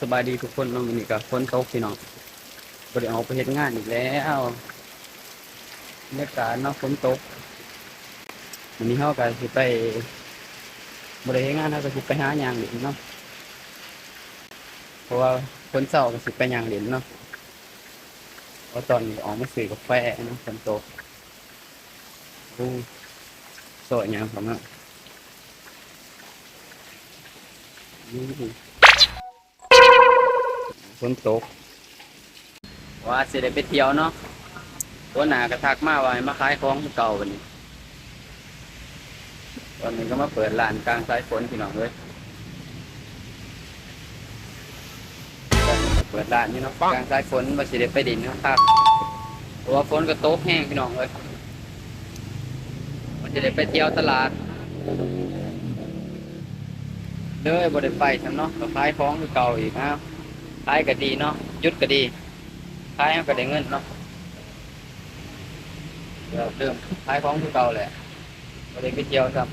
สบายดีทุกคนเนาะมื้อนี้ก็ฝนตกพี่น้องบ่ได้ออกไปเฮ็ดงานอีกแล้วบรรยากาศเนาะฝนตกวันนี้เฮาก็สิไปบ่ได้เฮ็ดงานเฮาก็สิไปหาหยังเล่นเนาะเพราะว่าคนเช้าก็สิไปหยังเล่นเนาะเพราะตอนนี้ออกมาซื้อกาแฟเนาะฝนตกโอ้สวยงามครับเนาะอืม ฝนตก ว่าสิได้ไปเที่ยวเนาะตัวหนากระทักมาว่าให้มาขายของคือเก่าวันนี้ตอนนี้ก็มาเปิดร้านกลางสายฝนพี่น้องเลยตอนนี้ก็เปิดร้านนี่เนาะกลางสายฝนว่าสิได้ไปดินนะครับเพราะว่าฝนก็ตกแห้งพี่น้องเลยว่าสิได้ไปเที่ยวตลาดเลยบ่ได้ไปซ้ำเนาะก็ขายของคือเก่าอีกนะครับ ขายก็ดีเนาะยุดก็ดีขายก็ได้เงินเนาะเดี๋ยวเริ่มขายของคือเก่าแหละก็ได้ไปเที่ยวครับ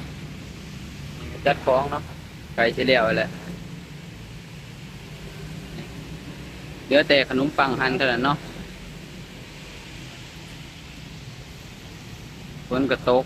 จัดของเนาะไก่เฉลียวแหละเหลือแต่ขนมปังหันเท่านั้นเนาะฝนก็ตก